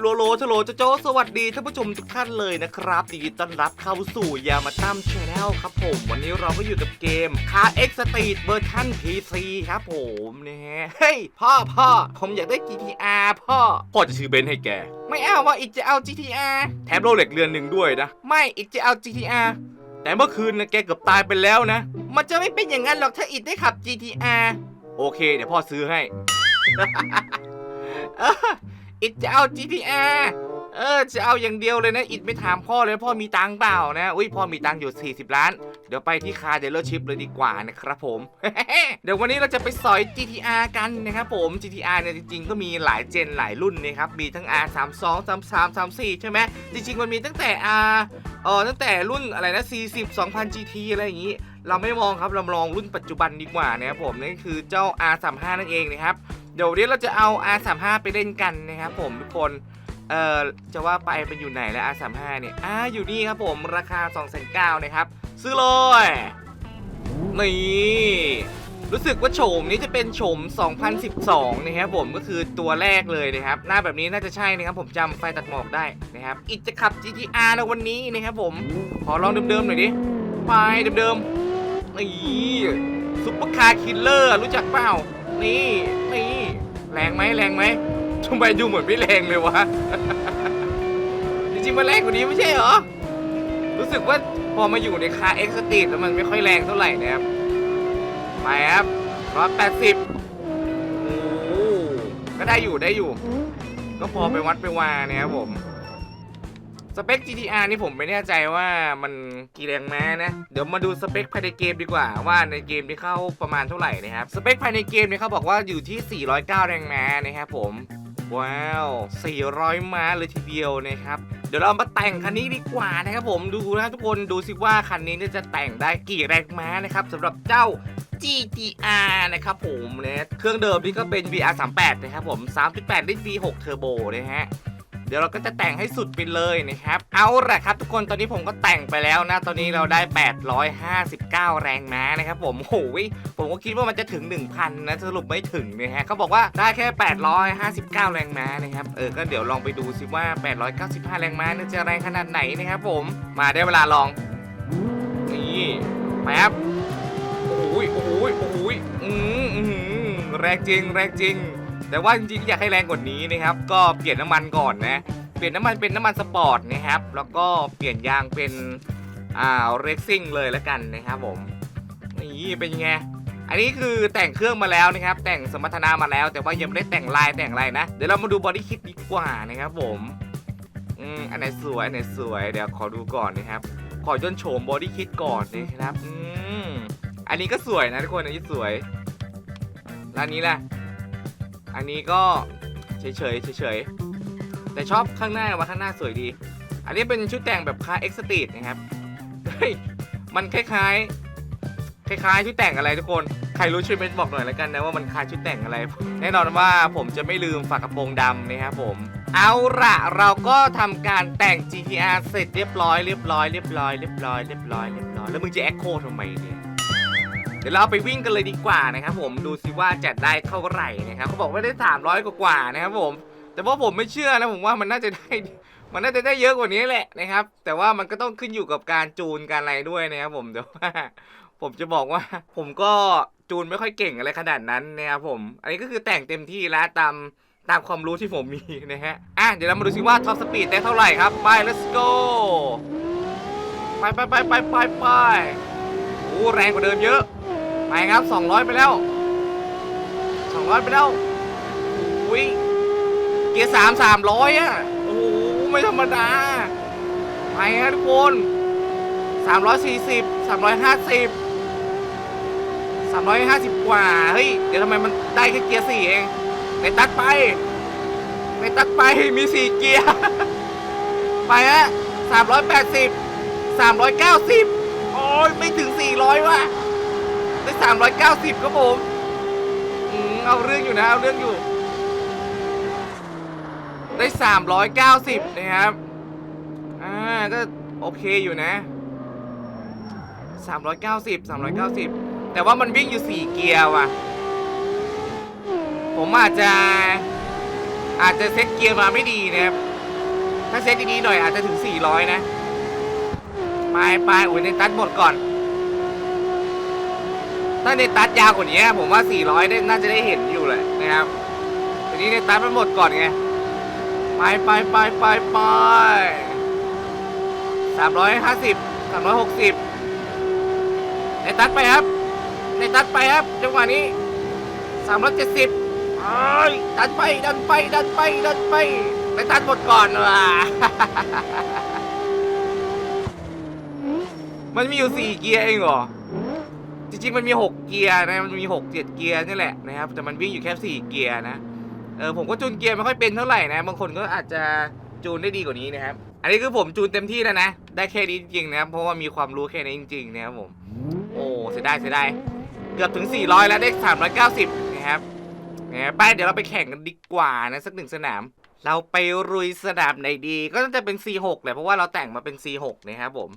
โลโลชโลโจโจสวัสดีท่านผู้ชมทุกท่านเลยนะครับดีต้อนรับเข้าสู่ยามาตั้มชาแนลครับผม วันนี้เราก็อยู่กับเกม Car X Street เวอร์ชัน PC ครับผมนะฮะเฮ้ยพ่อพ่อผมอยากได้ GTR พ่อ พ่อจะซื้อเบนซ์ให้แก ไม่เอาว่าอีกจะเอา GTR แถมโรเล็กเรือนหนึ่งด้วยนะ ไม่อีกจะเอา GTR แต่เมื่อคืนนะแกเกือบตายไปแล้วนะ มันจะไม่เป็นอย่างนั้นหรอกถ้าอีกได้ขับ GTR โอเค เดี๋ยวพ่อซื้อให้ อิดจะเอา GTR เออจะเอาอย่างเดียวเลยนะ อิดไม่ถามพ่อเลยพ่อมีตังเปล่านะอุ้ยพ่อมีตังอยู่ 40 ล้าน เดี๋ยวไปที่คาร์เดลเลอร์ชิพเลยดีกว่านะครับผม เดี๋ยววันนี้เราจะไปสอย GTR กันนะครับผม GTR เนี่ยจริงๆ ก็มีหลายเจนหลายรุ่นนะครับ มีทั้ง R32 33 34ใช่ไหมจริงๆ มันมีตั้งแต่ R เออตั้งแต่รุ่นอะไรนะ 40 2000 GT อะไรอย่างนี้ เราไม่มองครับเราลองรุ่นปัจจุบันดีกว่านะครับผมนั่นคือเจ้า R35 นั่นเองนะครับ เดี๋ยววันนี้เราจะเอา R35 ไปเล่นกันนะครับผมทุกคน เอ่อ จะว่าไปเป็นอยู่ไหนแล้ว R35 เนี่ย อ่า อยู่นี่ครับผมราคา 2,900นะครับ ซื้อเลยนี่รู้สึกว่าโฉมนี้จะเป็นโฉม 2012 นะครับผมก็คือตัวแรกเลยนะครับ หน้าแบบนี้น่าจะใช่นะครับผมจำไฟตัดหมอกได้นะครับอิจะขับ GTR ในวันนี้นะครับผม ขอลองเดิมๆหน่อยดิ ไปเดิมๆนี่ซุปเปอร์คาร์คิลเลอร์รู้จักเปล่า นี่ นี่ แรงไหมแรงไหมทำไมดูเหมือนไม่แรงเลยวะ จริงๆมันแรงกว่านี้ไม่ใช่เหรอ รู้สึกว่าพอมาอยู่ในคาร์เอ็กซ์ตีแล้วมันไม่ค่อยแรงเท่าไหร่นะครับ ไปครับร้อยแปดสิบโอ้ก็ได้อยู่ได้อยู่ ก็พอไปวัดไปวาเนี่ยครับผม สเปค GTR นี่ผมไม่แน่ใจว่ามันกี่แรงม้านะ เดี๋ยวมาดูสเปคภายในเกมดีกว่า ว่าในเกมที่เข้าประมาณเท่าไหร่นะครับ สเปคภายในเกมเนี่ยเขาบอกว่าอยู่ที่ 409 แรงม้านะครับผม ว้าว 400 ม้าเลยทีเดียวนะครับ เดี๋ยวเรามาแต่งคันนี้ดีกว่านะครับผม ดูนะทุกคน ดูสิว่าคันนี้จะแต่งได้กี่แรงม้านะครับสำหรับเจ้า GTR นะครับผมนะเครื่องเดิมนี่ก็เป็น VR38 นะครับผม 3.8 ลิตร V6 Turbo นะฮะ เดี๋ยวเราก็จะแต่งให้สุดไปเลยนะครับ เอาละครับทุกคนตอนนี้ผมก็แต่งไปแล้วนะ ตอนนี้เราได้ 859 แรงม้านะครับผมโอ้ยผมก็คิดว่ามันจะถึง 1,000 นะสรุปไม่ถึงนะฮะเขาบอกว่าได้แค่ 859 แรงม้านะครับเออก็เดี๋ยวลองไปดูสิว่า 895 แรงม้านี่จะแรงขนาดไหนนะครับผมมาได้เวลาลองนี่แป๊บโอ้ยโอ้ยโอ้ยอืมอืมแรงจริงแรงจริง แต่ว่าจริงๆอยากให้แรงกว่านี้นะครับ ก็เปลี่ยนน้ำมันก่อนนะ เปลี่ยนน้ำมันเป็นน้ำมันสปอร์ตนะครับ แล้วก็เปลี่ยนยางเป็นอ่าเรซซิ่งเลยแล้วกันนะครับผมนี่เป็นยังไงอันนี้คือแต่งเครื่องมาแล้วนะครับ แต่งสมรรถนะมาแล้ว แต่ว่ายังไม่ได้แต่งลายแต่งอะไรนะ เดี๋ยวเรามาดูบอดี้คิดดีกว่านะครับผมอืมอันไหนสวยอันไหนสวยเดี๋ยวขอดูก่อนนะครับ ขอย้อนโฉมบอดี้คิดก่อนนะครับอืมอันนี้ก็สวยนะทุกคนอันนี้สวยแล้วนนี้แหละ อันนี้ก็เฉยเฉยๆเฉยๆแต่ชอบข้างหน้าว่าข้างหน้าสวยดี อันนี้เป็นชุดแต่งแบบคาเอ็กซ์ตีดนะครับมันคล้ายๆ คล้ายๆชุดแต่งอะไรทุกคน ใครรู้ช่วยเมนบอกหน่อยแล้วกันนะว่ามันคล้ายชุดแต่งอะไร แน่นอนว่าผมจะไม่ลืมฝากระโปรงดำนะครับผม เอาละเราก็ทำการแต่ง GTR เสร็จเรียบร้อยเรียบร้อยเรียบร้อยเรียบร้อยเรียบร้อยเรียบร้อยแล้วมึงจะแอคโคทำไมเนี่ย เดี๋ยวเราไปวิ่งกันเลยดีกว่านะครับผมดูสิว่าจะได้เท่าไหร่นะครับเขาบอกว่าได้ 300 กว่าๆนะครับผม แต่ว่าผมไม่เชื่อนะผมว่ามันน่าจะได้มันน่าจะได้เยอะกว่านี้แหละนะครับ แต่ว่ามันก็ต้องขึ้นอยู่กับการจูนการอะไรด้วยนะครับผมแต่ว่าผมจะบอกว่า ผมก็จูนไม่ค่อยเก่งอะไรขนาดนั้นนะครับผม อันนี้ก็คือแต่งเต็มที่แล้วตามตามความรู้ที่ผมมีนะฮะ อะ เดี๋ยวเรามาดูสิว่าท็อปสปีดได้เท่าไหร่ครับ ไป let's go ไปไปไปไปไปไป โอ้แรงกว่าเดิมเยอะ ไปครับ 200 ไปแล้ว 200 ไปแล้วอุ้ยเกียร์สามสามร้อยอะ โอ้โห ไม่ธรรมดา ไปฮะทุกคนสามร้อยสี่สิบสามร้อยห้าสิบสามร้อยห้าสิบกว่า เฮ้ย เดี๋ยวทำไมมันได้แค่เกียร์สี่เองในตัดไปในตัดไป มีสี่เกียร์ ไปฮะสามร้อยแปดสิบสามร้อยเก้าสิบ ยไม่ถึงสี่ร้อยว่ะได้สามร้อยเก้าสิบครับผมอืมเอาเรื่องอยู่นะ เอาเรื่องอยู่ ได้สามร้อยเก้าสิบนะครับ อ่า ก็โอเคอยู่นะสามร้อยเก้าสิบสามร้อยเก้าสิบแต่ว่ามันวิ่งอยู่สี่เกียร์ว่ะ ผมอาจจะ อาจจะเซ็ตเกียร์มาไม่ดีนะครับ ถ้าเซ็ตดีๆหน่อยอาจจะถึง 400 นะ ไปไปอุ้ยในตัดหมดก่อน ถ้าในตัดยาวกว่านี้ผมว่า 400 ได้น่าจะได้เห็นอยู่เลยนะครับทีนี้ในตัดมันหมดก่อนไง ไปไปไปไปไปสามร้อยห้าสิบสามร้อยหกสิบในตัดไปครับ ในตัดไปครับจังหวะนี้สามร้อยเจ็ดสิบดันไปดันไปดันไปดันไปในตัดหมดก่อนว่ะ มันมีอยู่สี่เกียร์เองเหรอ จริงๆ มันมี6เกียร์นะ มันมี6 7เจ็ดเกียร์นี่แหละนะครับ แต่มันวิ่งอยู่แค่4เกียร์นะ เออผมก็จูนเกียร์ไม่ค่อยเป็นเท่าไหร่นะ บางคนก็อาจจะจูนได้ดีกว่านี้นะครับ อันนี้คือผมจูนเต็มที่แล้วนะ ได้แค่นี้จริงๆนะครับเพราะว่ามีความรู้แค่นี้จริงๆนะครับผม โอ้เสียดายเสียดายเกือบถึง 400 แล้วได้ 390 นะครับนะครับไปเดี๋ยวเราไปแข่งกันดีกว่านะสักหนึ่งสนาม เราไปรุยสนามไหนดี ก็น่าจะเป็น C6 แหละเพราะว่าเราแต่งมาเป็น C6 นะครับผม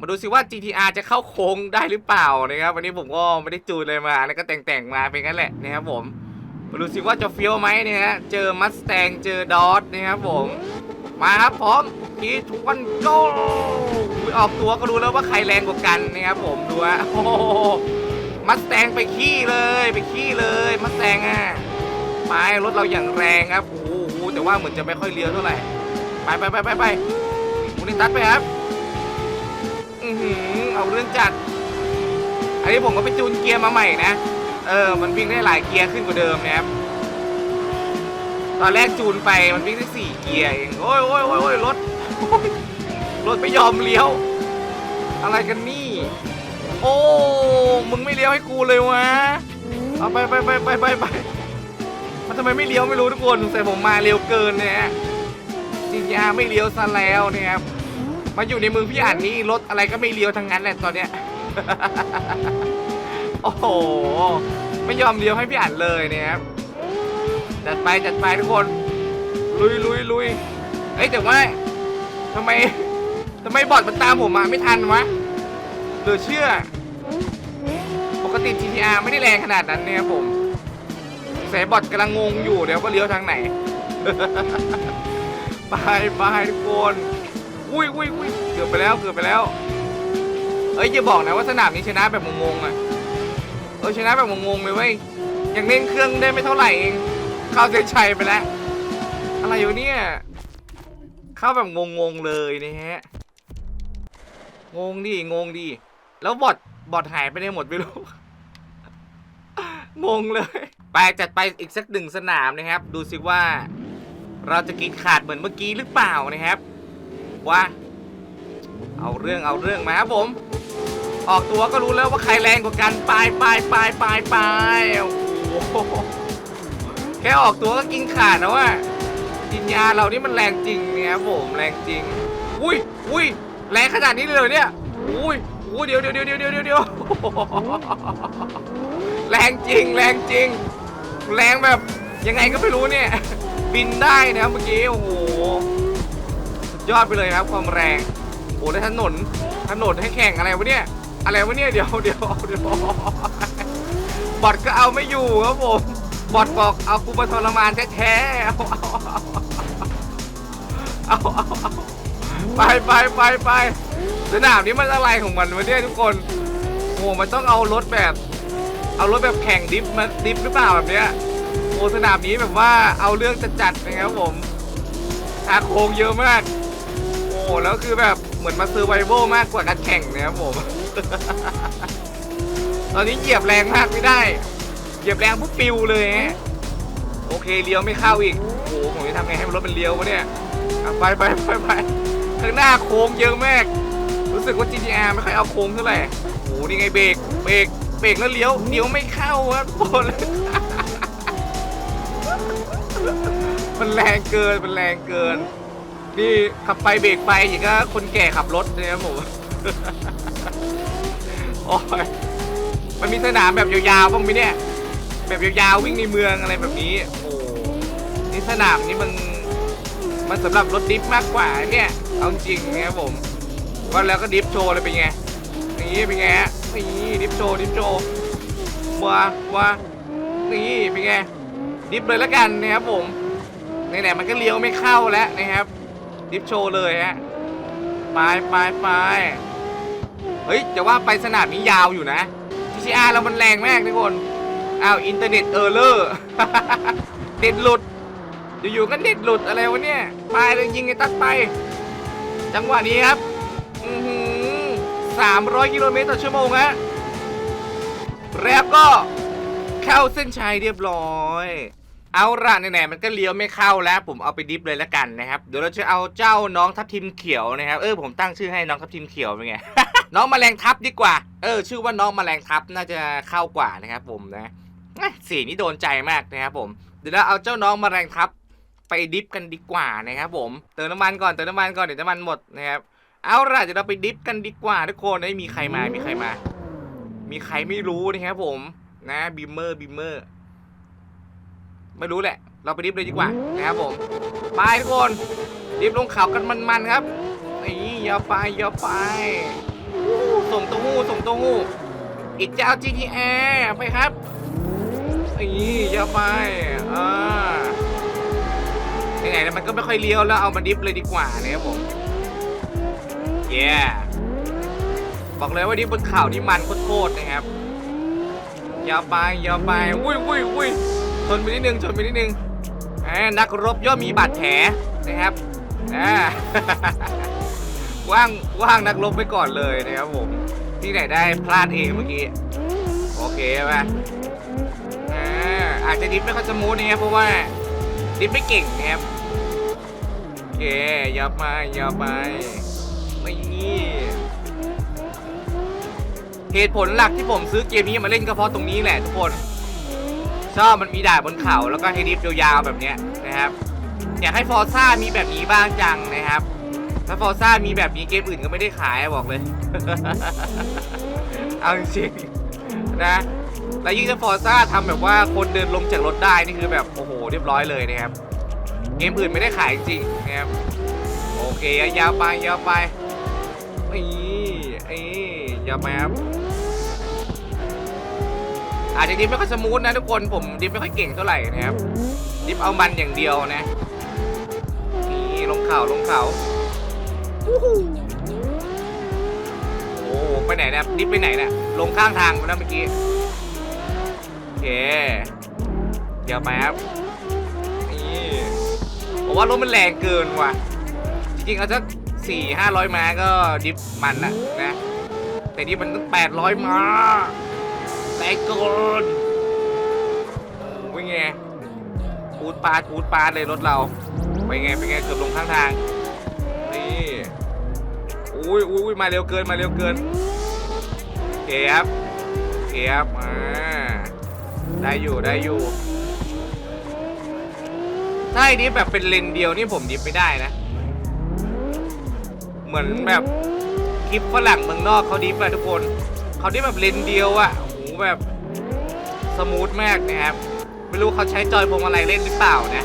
มาดูสิว่า GTR จะเข้าโค้งได้หรือเปล่านะครับวันนี้ผมก็ไม่ได้จูนเลยมานะก็แต่งๆมาเป็นงั้นแหละนะครับผมมาดูสิว่าจะเฟี้ยวไหมเนี่ยฮะเจอมัสแตงเจอดอทนะครับผม มาครับพร้อมทีทุกวันโกออกตัวก็รู้แล้วว่าใครแรงกว่ากันนะครับผมดูฮะโอ้มัสแตงไปขี้เลยไปขี้เลยมัสแตงอะไปรถเราอย่างแรงครับโอ้โหแต่ว่าเหมือนจะไม่ค่อยเลี้ยวเท่าไหร่ไปไปไปไปไปมูนิตัสไปครับ อือหือเอาเรื่องจัด อันนี้ผมก็ไปจูนเกียร์มาใหม่นะ เออ มันวิ่งได้หลายเกียร์ขึ้นกว่าเดิมนะครับ ตอนแรกจูนไปมันวิ่งได้สี่เกียร์เอง โอ้ยโอ้ยโอ้ยโอ้ยรถโอ้ยรถไม่ยอมเลี้ยว อะไรกันนี่ โอ้ มึงไม่เลี้ยวให้กูเลยวะ เอาไปไปไปไปไปไปมันทำไมไม่เลี้ยวไม่รู้ทุกคนแต่ผมมาเร็วเกินเนี่ยฮะจริงๆไม่เลี้ยวซะแล้วเนี่ยครับ มาอยู่ในมือพี่อ่านนี่รถอะไรก็ไม่เลี้ยวทั้งนั้นแหละตอนเนี้ย โอ้โห ไม่ยอมเลี้ยวให้พี่อ่านเลยเนี่ยครับจัดไปจัดไปทุกคน ลุยลุยลุยเอ้ยแต่ว่าทำไมทำไมบอทมันตามผมมาไม่ทันวะเหลือเชื่อ ปกติ GTR ไม่ได้แรงขนาดนั้นเนี่ยผมแสบอทกำลังงงอยู่เดี๋ยวว่าเลี้ยวทางไหน ไปไปทุกคน อุ้ยอุ้ยอุ้ยเกือบไปแล้วเกือบไปแล้ว เอ้ยอย่าบอกนะว่าสนามนี้ชนะแบบงงๆอะเออชนะแบบงงๆเลยเว้ยยังเล่นเครื่องได้ไม่เท่าไหร่เองเข้าเส้นชัยไปแล้ว อะไรอยู่เนี่ยเข้าแบบงงๆเลยนะฮะงงดิงงดิแล้วบอทบอทหายไปไหนหมดไม่รู้งงเลย ไปจัดไปอีกสักหนึ่งสนามนะครับ ดูสิว่า เราจะกินขาดเหมือนเมื่อกี้หรือเปล่านะครับ ว่าเอาเรื่องเอาเรื่องมาครับผม ออกตัวก็รู้แล้วว่าใครแรงกว่ากันไปไปไปไปไปโอ้โหแค่ออกตัวก็กินขาดนะว่ากินยาเรานี่มันแรงจริงเนี่ยครับผมแรงจริง อุ้ยอุ้ยแรงขนาดนี้เลยเนี่ยอุ้ยอุ้ยเดี๋ยวเดี๋ยวเดี๋ยวเดี๋ยวเดี๋ยวเดี๋ยวแรงจริงแรงจริง แรงแบบยังไงก็ไม่รู้เนี่ย บินได้นะเมื่อกี้โอ้โห ยอดไปเลยครับความแรง โอ้ได้ถนนถนนให้แข่งอะไรวะเนี่ย อะไรวะเนี่ยเดี๋ยวเดี๋ยวเดี๋ยวบอทก็เอาไม่อยู่ครับผมบอทบอกเอากูมาทรมานแท้ๆเอาเอาเอาเอาไปไปไปไปสนามนี้มันอะไรของมันวะเนี่ยทุกคนโอ้มันต้องเอารถแบบ เอารถแบบแข่งดิฟมาดิฟหรือเปล่าแบบเนี้ยโอ้สนามนี้แบบว่าเอาเรื่องจัดๆนะครับผมทางโค้งเยอะมาก โอ้แล้วคือแบบเหมือนมาซื้อไวโวมากกว่าการแข่งเนะครับผม ตอนนี้เหยียบแรงมากไม่ได้ เหยียบแรงปุ๊บปิวเลยฮะโอเคเลี้ยวไม่เข้าอีก โอ้โหผมจะทำไงให้รถมันเลี้ยววะเนี่ยไปไปไปไปข้างหน้าโค้งเยอะมาก รู้สึกว่า GTR ไม่ค่อยเอาโค้งเท่าไหร่โอ้โหนี่ไงเบรก เบรก เบรกแล้วเลี้ยวเลี้ยวไม่เข้าครับคนมันแรงเกิน มันแรงเกิน นี่ขับไปเบรกไปอย่างก็คนแก่ขับรถนี่ยครับผมโอ้ยมันมีสนามแบบยาวๆบ้างไหมเนี่ย แบบยาวๆวิ่งในเมืองอะไรแบบนี้ โอ้นี่สนามนี้มันมันสำหรับรถดิฟมากกว่าเนี่ยเอาจริงนะครับผมว่าแล้วก็ดิฟโชว์เลยเป็นไงนี่เป็นไงฮะนี่ดิฟโชว์ดิฟโชว์ว้าว้านี่เป็นไงดิฟเลยแล้วกันนะครับผมไหนๆมันก็เลี้ยวไม่เข้าแล้วนะครับ ดิฟโชว์เลยฮะ ไปไปไปเฮ้ยจะว่าไปสนามนี้ยาวอยู่นะ TCR เรามันแรงมากทุกคนอ้าวอินเทอร์เน็ตเออร์เลอร์เน็ตหลุด อยู่ๆก็เน็ตหลุดอะไรวะเนี่ย ไปเลยยิงไอ้ตัดไป จังหวะนี้ครับอือหือ300กิโลเมตรต่อชั่วโมงฮะแล้วก็เข้าเส้นชัยเรียบร้อย เอาละไหนๆมันก็เลี้ยวไม่เข้าแล้ว ผมเอาไปดิฟเลยแล้วกันนะครับเดี๋ยวเราจะเอาเจ้าน้องทับทิมเขียวนะครับเออผมตั้งชื่อให้น้องทับทิมเขียวเป็นไงน้องแมลงทับดีกว่า เออ ชื่อว่าน้องแมลงทับน่าจะเข้ากว่านะครับ ผมนะสีนี้โดนใจมากนะครับผมเดี๋ยวเราเอาเจ้าน้องแมลงทับไปดิฟกันดีกว่านะครับผมเติมน้ำมันก่อนเติมน้ำมันก่อนเดี๋ยวน้ำมันหมดนะครับเอาล่ะเดี๋ยวเราไปดิฟกันดีกว่าทุกคนไม่มีใครมามีใครมา มีใครไม่รู้นะครับผมนะบิมเมอร์บิมเมอร์ ไม่รู้แหละ เราไปดิฟเลยดีกว่านะครับผมไปทุกคนดิฟลงเขากันมันๆครับนี่อย่าไปอย่าไปส่งตัวหู้ส่งตัวหู้อีกเจ้า GTR ไปครับนี่อย่าไปอ่ายังไงนะมันก็ไม่ค่อยเลี้ยวแล้วเอามาดิฟเลยดีกว่านะครับผมเย้บอกเลยว่าดิฟบนเขานี่มันโคตรๆนะครับอย่าไปอย่าไปวุ้ยวุ้ยวุ้ย ชนไปนิดนึงชนไปนิดนึงอ่านักรบย่อมมีบาดแผลนะครับอ่าว่างว่างนักรบไปก่อนเลยนะครับผมที่ไหนได้พลาดเองเมื่อกี้โอเคไหมอ่าอาจจะดิฟไม่ค่อยสมูทนะครับเพราะว่าดิฟไม่เก่งนะครับโอเคอย่าไปอย่าไปไม่นี่เหตุผลหลักที่ผมซื้อเกมนี้มาเล่นก็เพราะตรงนี้แหละทุกคน ชอบมันมีด่าบนเขาแล้วก็ให้ดิฟยาวๆแบบเนี้ยนะครับอยากให้ฟอร์ซ่ามีแบบนี้บ้างจังนะครับ ถ้าฟอร์ซ่ามีแบบนี้เกมอื่นก็ไม่ได้ขายบอกเลย เอาจริงนะแล้วยิ่งถ้าฟอร์ซ่าทำแบบว่าคนเดินลงจากรถได้นี่คือแบบโอ้โหเรียบร้อยเลยนะครับ เกมอื่นไม่ได้ขายจริงนะครับโอเคยาวไปยาวไปนี่ไอ้ยาวไปครับ อาจจะดิฟไม่ค่อยสมูทนะทุกคนผมดิฟไม่ค่อยเก่งเท่าไหร่นะครับ ดิฟเอามันอย่างเดียวนะนี่ลงเขาลงเขาโอ้โหไปไหนนะดิฟไปไหนนะี่ยลงข้างทางไปแล้วเมื่อกี้โอเคเดี๋ยวไปครับนี่ผมว่ารถมันแรงเกินว่ะ จริงๆเอาสักสี่ห้าร้อยม้าก็ดิฟมันละนะ แต่นี่มันตั้งแปดร้อยม้า แรงเกินเป็นไงปูดปาดปูดปาดเลยรถเราไปนไงเป็นไงเกือบลงข้างทาง นี่อุ้ยอุ้ยมาเร็วเกินมาเร็วเกินเคครับเคครับอ่าได้อยู่ได้อยู่ถ้าไอ้นี้แบบเป็นเลนเดียวนี่ผมดิฟไม่ได้นะ เหมือนแบบคลิปฝรั่งเมืองนอกเขาดิฟอะทุกคน เขาดิฟแบบเลนเดียวอะ แบบ สมูทมากนะครับ ไม่รู้เขาใช้จอยพวงมาลัยเล่นหรือเปล่านะ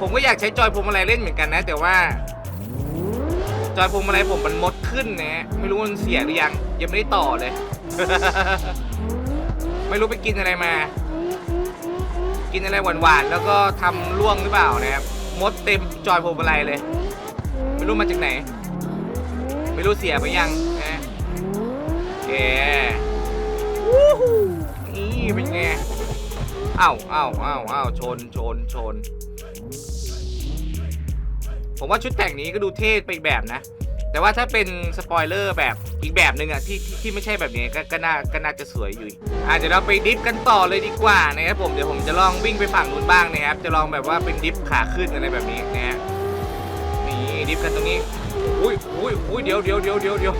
ผมก็อยากใช้จอยพวงมาลัยเล่นเหมือนกันนะ แต่ว่า จอยพวงมาลัยผมมันมดขึ้นนะไม่รู้มันเสียหรือยัง ยังไม่ได้ต่อเลย ไม่รู้ไปกินอะไรมา กินอะไรหวานๆแล้วก็ทำล่วงหรือเปล่านะครับมดเต็มจอยพวงมาลัยเลย ไม่รู้มาจากไหน ไม่รู้เสียไปยังนะโอเค นี่เป็นไงอ้าวอ้าวอ้าวอ้าวชนชนชน ผมว่าชุดแต่งนี้ก็ดูเท่ไปอีกแบบนะ แต่ว่าถ้าเป็นสปอยเลอร์แบบอีกแบบหนึ่งอะที่ที่ที่ไม่ใช่แบบนี้ก็ก็น่าก็น่าจะสวยอยู่อาจจะเดี๋ยวเราไปดิฟกันต่อเลยดีกว่านะครับผมเดี๋ยวผมจะลองวิ่งไปฝั่งนู้นบ้างนะครับ จะลองแบบว่าเป็นดิฟขาขึ้นอะไรแบบนี้นะฮะนี่ดิฟกันตรงนี้อุ้ยอุ้ยอุ้ยเดี๋ยวเดี๋ยวเดี๋ยวเดี๋ยวเดี๋ยว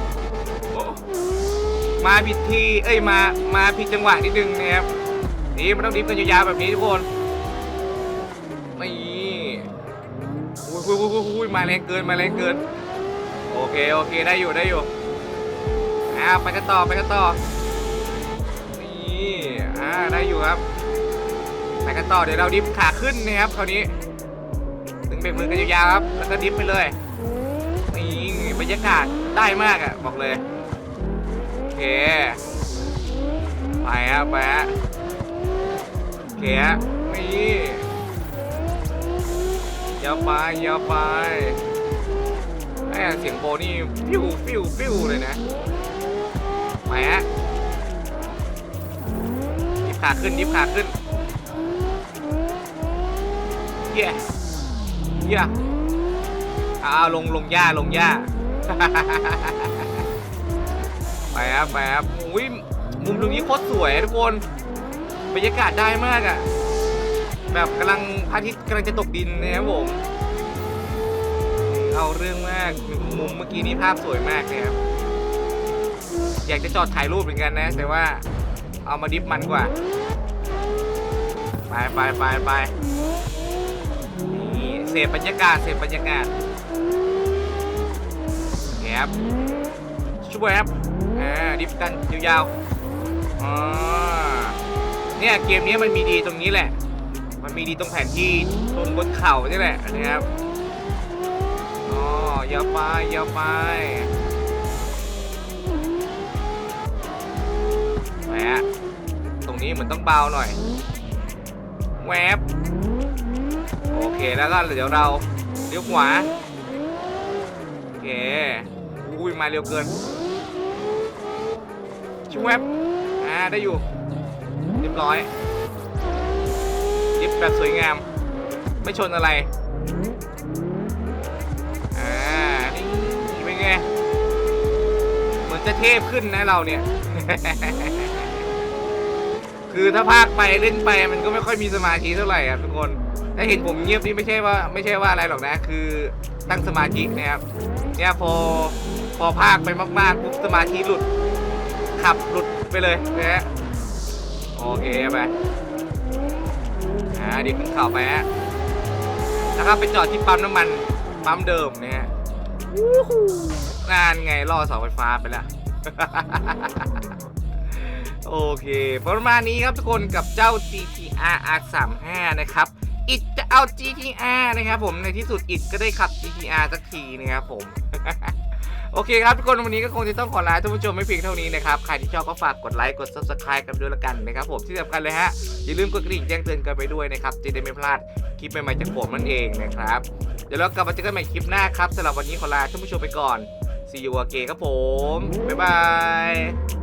มาผิดที่เอ้ยมามาผิดจังหวะนิดนึงนะครับนี่มันต้องดิฟกันยาวๆแบบนี้ทุกคนนี่อุ้ยอุ้ยอุ้ยอุ้ยมาแรงเกินมาแรงเกิน โอเคโอเคได้อยู่ได้อยู่อ่าไปกันต่อไปกันต่อนี่อ่าได้อยู่ครับไปกันต่อเดี๋ยวเราดิฟขาขึ้นนะครับคราวนี้ตึงเบรกมือกันยาวๆครับแล้วก็ดิฟไปเลยนี่บรรยากาศได้มากอะ่ะบอกเลย เค ไปฮะไปฮะโอเคฮะนี่อย่าไปอย่าไปสียงโบนี่ฟิวฟิวฟิวเลยนะไปฮะดิฟขาขึ้นดิฟขาขึ้นเย้เย้เอาเอาลงลงหญ้าลงหญ้า ไปครับไปครับอุ้ยมุมตรงนี้โคตรสวยทุกคนบรรยากาศได้มากอะ่ะ แบบกำลังพระอาทิตย์กำลังจะตกดินนะครับผมเอาเรื่องมากมุมเมื่อกี้นี้ภาพสวยมากเลยครับอยากจะจอดถ่ายรูปเหมือนกันนะ แต่ว่าเอามาดิฟมันกว่า ไปไปไปไปนี่เสพบรรยากาศเสพบรรยากาศครับ ช่วยครับอ่าดิฟกันยาวๆอ๋อเนี่ยเกมนี้มันมีดีตรงนี้แหละ มันมีดีตรงแผนที่ตรงบนเขานี่แหละนะครับอ๋อยาวไปยาวไปแหมตรงนี้เหมือนต้องเบาหน่อยแวบโอเคแล้วก็เดี๋ยวเราเลี้ยวขวาโอเคอุ้ยมาเร็วเกิน ชิวแวบอ่าได้อยู่เรียบร้อยยิบแบบสวยงาม ไม่ชนอะไรอ่านี่เป็นไงเหมือนจะเทพขึ้นนะเราเนี่ย คือถ้าพากไปเล่นไปมันก็ไม่ค่อยมีสมาธิเท่าไหร่ครับทุกคนถ้าเห็นผมเงียบนี่ไม่ใช่ว่าไม่ใช่ว่าอะไรหรอกนะ คือตั้งสมาธินะครับเนี่ยพอพอพากไปมากๆปุ๊บสมาธิหลุด ขับหลุดไปเลยนะฮะโอเคไปอ่าดิขึ้นเข่าไปฮะแล้วก็ไปจอดที่ปั๊มน้ำมันปั๊มเดิมนะฮะนานไงล่อเสาไฟฟ้าไปแล้ว โอเคประมาณนี้ครับทุกคนกับเจ้า GTR R35 นะครับ อิดจะเอา GTR นะครับผมในที่สุดอิดก็ได้ขับ GTR สักทีนะครับผม โอเคครับทุกคนวันนี้ก็คงจะต้องขอลาท่านผู้ชมไม่เพียงเท่านี้นะครับใครที่ชอบก็ฝากกดไลค์กด subscribe กันด้วยละกันนะครับผมที่สำคัญเลยฮะอย่าลืมกดกระดิ่งแจ้งเตือนกันไปด้วยนะครับจะได้ไม่พลาดคลิปใหม่ๆจากผมนั่นเองนะครับเดี๋ยวเรากลับมาเจอกันใหม่คลิปหน้าครับสำหรับวันนี้ขอลาท่านผู้ชมไปก่อน See you again ครับผมบ๊ายบาย